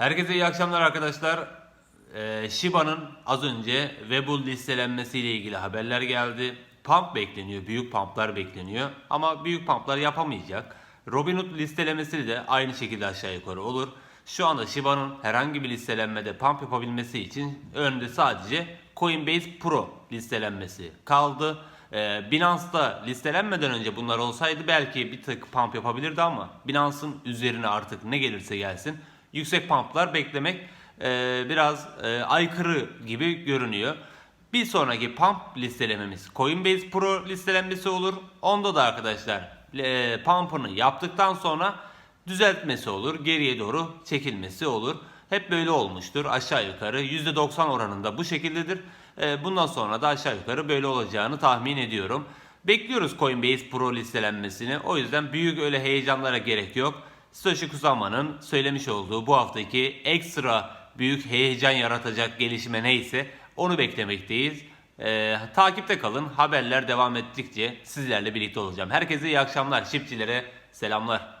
Herkese iyi akşamlar arkadaşlar. Ee, Shiba'nın az önce Webull listelenmesiyle ilgili haberler geldi. Pump bekleniyor, büyük pumplar bekleniyor. Ama büyük pumplar yapamayacak. Robinhood listelemesi de aynı şekilde aşağı yukarı olur. Şu anda Shiba'nın herhangi bir listelenmede pump yapabilmesi için önünde sadece Coinbase Pro listelenmesi kaldı. Ee, Binance'da listelenmeden önce bunlar olsaydı belki bir tık pump yapabilirdi ama Binance'ın üzerine artık ne gelirse gelsin yüksek pumplar beklemek e, biraz e, aykırı gibi görünüyor. Bir sonraki pump listelememiz Coinbase Pro listelenmesi olur. Onda da arkadaşlar e, pump'ını yaptıktan sonra düzeltmesi olur. Geriye doğru çekilmesi olur. Hep böyle olmuştur. Aşağı yukarı %90 oranında bu şekildedir. E, bundan sonra da aşağı yukarı böyle olacağını tahmin ediyorum. Bekliyoruz Coinbase Pro listelenmesini. O yüzden büyük öyle heyecanlara gerek yok. Satoshi Kusama'nın söylemiş olduğu bu haftaki ekstra büyük heyecan yaratacak gelişme neyse onu beklemekteyiz. Ee, takipte kalın. Haberler devam ettikçe sizlerle birlikte olacağım. Herkese iyi akşamlar. Şipçilere selamlar.